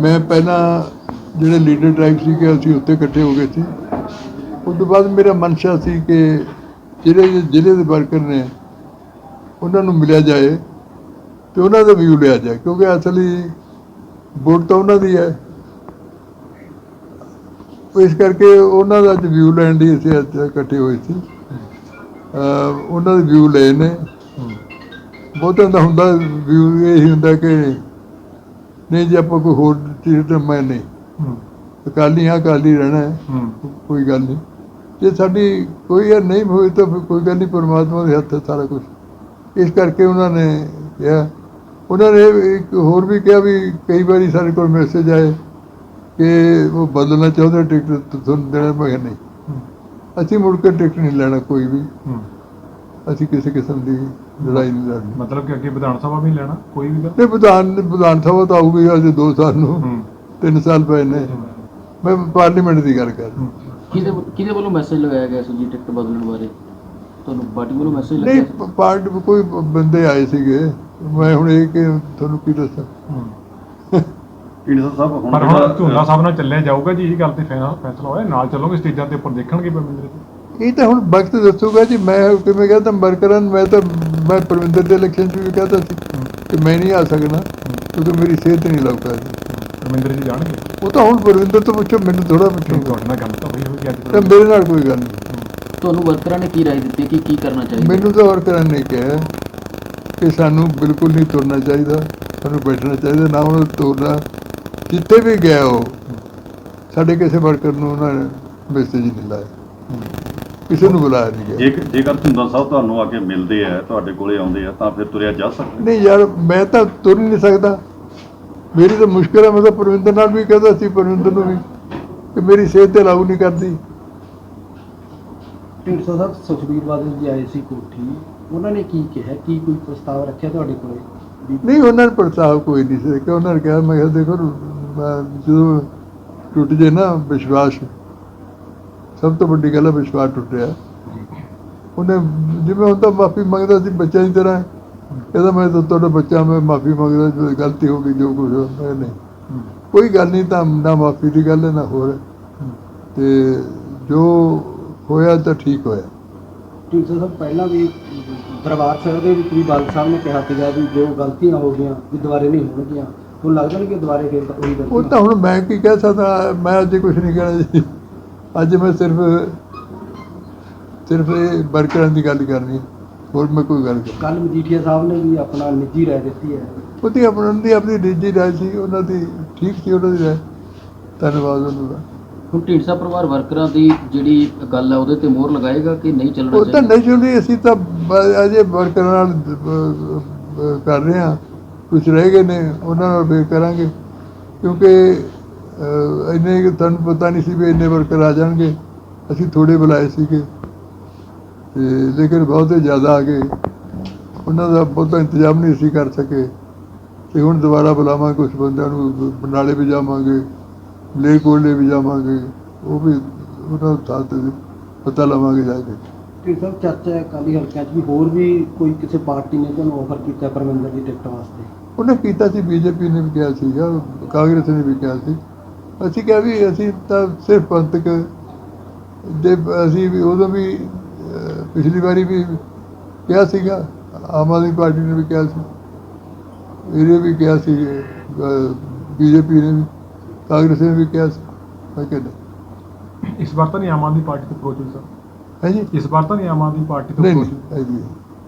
ਮੈਂ ਪਹਿਲਾਂ ਜਿਹੜੇ ਲੀਡਰ ਟ੍ਰਾਈਬ ਸੀਗੇ ਅਸੀਂ ਉੱਤੇ ਇਕੱਠੇ ਹੋ ਗਏ ਸੀ। ਉਸ ਤੋਂ ਬਾਅਦ ਮੇਰਾ ਮਨਸ਼ਾ ਸੀ ਕਿ ਜਿਹੜੇ ਜ਼ਿਲ੍ਹੇ ਦੇ ਵਰਕਰ ਨੇ ਉਹਨਾਂ ਨੂੰ ਮਿਲਿਆ ਜਾਏ ਤੇ ਉਹਨਾਂ ਦਾ ਵਿਊ ਲਿਆ ਜਾਏ ਕਿਉਂਕਿ ਅਸਲੀ ਵੋਟ ਤਾਂ ਉਹਨਾਂ ਦੀ ਹੈ। ਇਸ ਕਰਕੇ ਉਹਨਾਂ ਦਾ ਵਿਊ ਲੈਣ ਦੀ ਅਸੀਂ ਇਕੱਠੇ ਹੋਏ ਸੀ। ਉਹਨਾਂ ਦੇ ਵਿਊ ਲਏ ਨੇ। ਬਹੁਤਾਂ ਦਾ ਹੁੰਦਾ ਵਿਊ ਇਹ ਹੁੰਦਾ ਕਿ ਨਹੀਂ ਜੇ ਆਪਾਂ ਕੋਈ ਹੋਰ ਚੀਜ਼ ਤੇ ਮੈਂ ਨਹੀਂ। ਅਕਾਲੀ ਹਾਂ ਅਕਾਲੀ ਰਹਿਣਾ ਹੈ। ਕੋਈ ਗੱਲ ਨਹੀਂ। ਜੇ ਸਾਡੀ ਕੋਈ ਇਹ ਨਹੀਂ ਹੋਈ ਤਾਂ ਫਿਰ ਕੋਈ ਗੱਲ ਨਹੀਂ ਪਰਮਾਤਮਾ ਦੇ ਹੱਥ ਹੈ ਸਾਰਾ ਕੁਝ ਇਸ ਕਰਕੇ ਉਹਨਾਂ ਨੇ ਕਿਹਾ। ਉਹਨਾਂ ਨੇ ਇੱਕ ਹੋਰ ਵੀ ਕਿਹਾ ਵੀ ਕਈ ਵਾਰੀ ਸਾਡੇ ਕੋਲ ਮੈਸੇਜ ਆਏ ਕਿ ਉਹ ਬਦਲਣਾ ਚਾਹੁੰਦੇ ਟਿਕਟ ਤੁਹਾਨੂੰ ਦੇਣਾ ਮੈਂ ਨਹੀਂ। ਅਸੀਂ ਮੁੜ ਕੇ ਟਿਕਟ ਨਹੀਂ ਲੈਣਾ ਕੋਈ ਵੀ। ਅਸੀਂ ਕਿਸੇ ਕਿਸਮ ਦੀ ਲੜਾਈ ਨਹੀਂ ਲੜਨੀ। ਮਤਲਬ ਕਿ ਅੱਗੇ ਵਿਧਾਨ ਸਭਾ ਵੀ ਲੈਣਾ ਕੋਈ ਵੀ ਗੱਲ ਨਹੀਂ ਵਿਧਾਨ ਵਿਧਾਨ ਸਭਾ ਤਾਂ ਆਊਗੀ ਅਜੇ 2 ਸਾਲ ਨੂੰ। ਹੂੰ। 3 ਸਾਲ ਪਏ ਨੇ। ਮੈਂ ਪਾਰਲੀਮੈਂਟ ਦੀ ਗੱਲ ਕਰ ਰਿਹਾ। ਹੂੰ। ਕਿਹਦੇ ਕਿਹਦੇ ਵੱਲੋਂ ਮੈਸੇਜ ਲਗਾਇਆ ਗਿਆ ਸੀ ਜੀ ਟਿਕਟ ਬਦਲਣ ਬਾਰੇ? ਤੁਹਾਨੂੰ ਪਾਰਟੀ ਵੱਲੋਂ ਮੈਸੇਜ ਨਹੀਂ ਲੱਗਿਆ ਸੀ? ਪਾਰਟ ਕੋਈ ਬੰਦੇ ਆਏ ਸੀਗੇ। ਮੈਂ ਹੁਣ ਇਹ ਕਿ ਤੁਹਾਨੂੰ ਕੀ ਦੱਸਾਂ? ਹੂੰ। ਢੀਂਡਸਾ ਸਾਹਿਬ ਹੁਣ ਪਰ ਹੁਣ ਜਿਹੜਾ- ਝੂਲਾ ਸਾਹਿਬ ਨਾਲ ਚੱਲਿਆ ਜਾਊਗਾ ਜੀ ਇਹ ਗੱਲ ਤੇ ਫੈਸਲਾ ਫੈਸਲਾ ਹੋਇਆ। ਨਾਲ ਚੱਲੋਗੇ ਸਟੇਜਾਂ ਦੇ ਉੱਪਰ ਦੇਖਣਗੇ ਪਰਮਿੰਦਰ ਜੀ ਇਹ ਤਾਂ ਹੁਣ ਵਕਤ ਦੱਸੂਗਾ ਜੀ ਮੈਂ ਕਿਵੇਂ ਕਿਹਾ ਤਾਂ ਵਰਕਰਾਂ ਨੂੰ ਮੈਂ ਤਾਂ ਮੈਂ ਪਰਵਿੰਦਰ ਦੇ ਇਲੈਕਸ਼ਨ 'ਚ ਵੀ ਕਹਤਾ ਸੀ ਕਿ ਮੈਂ ਨਹੀਂ ਆ ਸਕਣਾ ਕਿਉਂਕਿ ਮੇਰੀ ਸਿਹਤ ਨਹੀਂ ਲੱਗ ਪਈ ਪਰਮਿੰਦਰ ਜੀ ਜਾਣਗੇ? ਉਹ ਤਾਂ ਹੁਣ ਪਰਵਿੰਦਰ ਤੋਂ ਪੁੱਛੋ ਮੈਨੂੰ ਥੋੜਾ ਪੁੱਛੋ। ਤੁਹਾਡੇ ਨਾਲ ਗੱਲ ਤਾਂ ਹੋਈ ਹੋਈ ਅੱਜ ਤਾਂ ਮੇਰੇ ਨਾਲ ਕੋਈ ਗੱਲ ਨਹੀਂ। ਤੁਹਾਨੂੰ ਵਰਕਰਾਂ ਨੇ ਕੀ ਰਾਏ ਦਿੱਤੀ ਕਿ ਕੀ ਕਰਨਾ ਚਾਹੀਦਾ? ਮੈਨੂੰ ਤਾਂ ਵਰਕਰਾਂ ਨੇ ਕਿਹਾ ਕਿ ਸਾਨੂੰ ਬਿਲਕੁਲ ਨਹੀਂ ਤੁਰਨਾ ਚਾਹੀਦਾ ਸਾਨੂੰ ਬੈਠਣਾ ਚਾਹੀਦਾ ਨਾ ਉਹਨੂੰ ਤੁਰਨਾ। ਜਿੱਥੇ ਵੀ ਗਿਆ ਉਹ ਸਾਡੇ ਕਿਸੇ ਵਰਕਰ ਨੂੰ ਉਹਨਾਂ ਨੇ ਮੈਸੇਜ ਨਹੀਂ ਲਾਇਆ। ਕਿਸੇ ਨੂੰ ਬੁਲਾਇਆ ਨਹੀਂ ਗਿਆ। ਜੇਕਰ ਜੇਕਰ ਢੀਂਡਸਾ ਸਾਹਿਬ ਤੁਹਾਨੂੰ ਆ ਕੇ ਮਿਲਦੇ ਆ ਤੁਹਾਡੇ ਕੋਲੇ ਆਉਂਦੇ ਆ ਤਾਂ ਫਿਰ ਤੁਰਿਆ ਜਾ ਸਕਦਾ। ਨਹੀਂ ਯਾਰ ਮੈਂ ਤਾਂ ਤੁਰ ਹੀ ਨਹੀਂ ਸਕਦਾ। ਮੇਰੀ ਤਾਂ ਮੁਸ਼ਕਿਲ ਹੈ ਮੈਂ ਤਾਂ ਪਰਵਿੰਦਰ ਨਾਲ ਵੀ ਕਹਦਾ ਸੀ ਪਰਵਿੰਦਰ ਨੂੰ ਵੀ ਕਿ ਮੇਰੀ ਸਿਹਤ ਤੇ ਲਾਗੂ ਨਹੀਂ ਕਰਦੀ। ਢੀਂਡਸਾ ਸਾਹਿਬ ਸੁਖਬੀਰ ਬਾਦਲ ਜੀ ਆਏ ਸੀ ਕੋਠੀ। ਉਹਨਾਂ ਨੇ ਕੀ ਕਿਹਾ? ਕੀ ਕੋਈ ਪ੍ਰਸਤਾਵ ਰੱਖਿਆ ਤੁਹਾਡੇ ਕੋਲੇ? ਨਹੀਂ ਉਹਨਾਂ ਨੇ ਪ੍ਰਸਤਾਵ ਕੋਈ ਨਹੀਂ ਸੀ ਕਿ ਉਹਨਾਂ ਨੇ ਕਿਹਾ ਮੈਂ ਕਿਹਾ ਦੇਖੋ ਜਦੋਂ ਟੁੱਟ ਜੇ ਨਾ ਵਿਸ਼ਵਾਸ ਸਭ ਤੋਂ ਵੱਡੀ ਗੱਲ ਹੈ ਵਿਸ਼ਵਾਸ ਟੁੱਟਿਆ। ਉਹਨੇ ਜਿਵੇਂ ਹੁਣ ਤਾਂ ਮਾਫੀ ਮੰਗਦਾ ਸੀ ਬੱਚਾ ਦੀ ਤਰ੍ਹਾਂ। ਕਹਿੰਦਾ ਮੈਂ ਤਾਂ ਤੁਹਾਡਾ ਬੱਚਾ ਮੈਂ ਮਾਫੀ ਮੰਗਦਾ ਜੋ ਗਲਤੀ ਹੋ ਗਈ ਜੋ ਕੁਝ ਹੋਇਆ ਨਹੀਂ। ਕੋਈ ਗੱਲ ਨਹੀਂ ਤਾਂ ਨਾ ਮਾਫੀ ਦੀ ਗੱਲ ਹੈ ਨਾ ਹੋਰ ਤੇ ਜੋ ਹੋਇਆ ਤਾਂ ਠੀਕ ਹੋਇਆ। ਢੀਂਡਸਾ ਸਾਹਿਬ ਪਹਿਲਾਂ ਵੀ ਦਰਬਾਰ ਸਾਹਿਬ ਦੇ ਵਿੱਚ ਵੀ ਬਾਦਲ ਸਾਹਿਬ ਨੇ ਕਿਹਾ ਸੀਗਾ ਵੀ ਜੋ ਗਲਤੀਆਂ ਹੋ ਗਈਆਂ ਵੀ ਦੁਬਾਰੇ ਨਹੀਂ ਹੋਣਗੀਆਂ। ਹੁਣ ਲੱਗਦਾ ਨਹੀਂ ਕਿ ਦੁਬਾਰੇ ਫੇਰ ਉਹੀ ਉਹ ਤਾਂ ਹੁਣ ਮੈਂ ਕੀ ਕਹਿ ਸਕਦਾ ਮੈਂ ਅੱਜ ਕੁਝ ਨਹੀਂ ਕਹਿਣਾ ਜੀ। ਅੱਜ ਮੈਂ ਸਿਰਫ ਸਿਰਫ ਇਹ ਵਰਕਰਾਂ ਦੀ ਗੱਲ ਕਰਨੀ ਹੈ। ਹੋਰ ਮੈਂ ਕੋਈ ਗੱਲ ਕਰ ਕੱਲ ਮਜੀਠੀਆ ਸਾਹਿਬ ਨੇ ਵੀ ਆਪਣਾ ਨਿੱਜੀ ਰਾਏ ਦਿੱਤੀ ਹੈ। ਉਹਦੀ ਆਪਣੀ ਉਹਨਾਂ ਦੀ ਆਪਣੀ ਨਿੱਜੀ ਰਾਏ ਸੀ ਉਹਨਾਂ ਦੀ ਠੀਕ ਸੀ ਉਹਨਾਂ ਦੀ ਰਾਏ। ਧੰਨਵਾਦ ਉਹਨਾਂ ਦਾ। ਹੁਣ ਢੀਂਡਸਾ ਪਰਿਵਾਰ ਵਰਕਰਾਂ ਦੀ ਜਿਹੜੀ ਗੱਲ ਹੈ ਉਹਦੇ ਤੇ ਮੋਹਰ ਲਗਾਏਗਾ ਕਿ ਨਹੀਂ ਚੱਲਣਾ ਉਹ ਤਾਂ ਚਾਹੀਦਾ? ਨਹੀਂ ਚਾਹੁੰਦੇ ਅਸੀਂ ਤਾਂ ਬ- ਅਜੇ ਵਰਕਰਾਂ ਨਾਲ ਕਰ ਰਹੇ ਹਾਂ। ਕੁਝ ਰਹਿ ਗਏ ਨੇ ਉਹਨਾਂ ਨਾਲ ਵੀ ਕਰਾਂਗੇ। ਕਿਉਂਕਿ ਇੰਨੇ ਕੁ ਤੁਹਾਨੂੰ ਪਤਾ ਨਹੀਂ ਸੀ ਵੀ ਇੰਨੇ ਵਰਕਰ ਆ ਜਾਣਗੇ। ਅਸੀਂ ਥੋੜੇ ਬੁਲਾਏ ਸੀਗੇ। ਤੇ ਲੇਕਿਨ ਬਹੁਤੇ ਜ਼ਿਆਦਾ ਆ ਗਏ। ਉਹਨਾਂ ਦਾ ਬਹੁਤਾ ਇੰਤਜ਼ਾਮ ਨਹੀਂ ਅਸੀਂ ਕਰ ਸਕੇ। ਤੇ ਹੁਣ ਦੁਬਾਰਾ ਬੁਲਾਵਾਂਗੇ ਕੁਝ ਬੰਦਿਆਂ ਨੂੰ ਬਨਾਲੇ ਵੀ ਜਾਵਾਂਗੇ ਮਲੇਰਕੋਟਲੇ ਵੀ ਜਾਵਾਂਗੇ। ਉਹ ਵੀ ਉਹਨਾਂ ਦਾ ਪਤਾ ਲਵਾਂਗੇ ਜਾ ਕੇ। ਢੀਂਡਸਾ ਸਾਹਿਬ ਚਰਚਾ ਅਕਾਲੀ ਹਲਕਿਆਂ 'ਚ ਵੀ ਹੋਰ ਵੀ ਕੋਈ ਕਿਸੇ ਪਾਰਟੀ ਨੇ ਤੁਹਾਨੂੰ ਆਫਰ ਕੀਤਾ ਪਰਮਿੰਦਰ ਦੀ ਟਿਕਟ ਵਾਸਤੇ? ਉਹਨੇ ਕੀਤਾ ਸੀ ਬੀਜੇਪੀ ਨੇ ਵੀ ਕਿਹਾ ਸੀਗਾ ਕਾਂਗਰਸ ਨੇ ਵੀ ਕਿਹਾ ਸੀ। ਅਸੀਂ ਕਿਹਾ ਵੀ ਅਸੀਂ ਤਾਂ ਸਿਰਫ ਪੰਥਕ ਦੇ ਅਸੀਂ ਵੀ ਉਦੋਂ ਵੀ ਪਿਛਲੀ ਵਾਰੀ ਵੀ ਕਿਹਾ ਸੀਗਾ ਆਮ ਆਦਮੀ ਪਾਰਟੀ ਨੇ ਵੀ ਕਿਹਾ ਸੀ। ਇਹਨੇ ਵੀ ਕਿਹਾ ਸੀ ਬੀਜੇਪੀ ਨੇ ਵੀ ਕਾਂਗਰਸ ਨੇ ਵੀ ਕਿਹਾ ਸੀ। ਮੈਂ ਕਿਹਾ ਇਸ ਵਾਰ ਤਾਂ ਨਹੀਂ ਆਮ ਆਦਮੀ ਪਾਰਟੀ ਤੋਂ ਅਪਰੋਚ ਹੋਈ ਸਰ। ਹੈ ਜੀ? ਇਸ ਵਾਰ ਤਾਂ ਨਹੀਂ ਆਮ ਆਦਮੀ ਪਾਰਟੀ ਤੋਂ ਨਹੀਂ approach ਨਹੀਂ ਹੈ। ਜੀ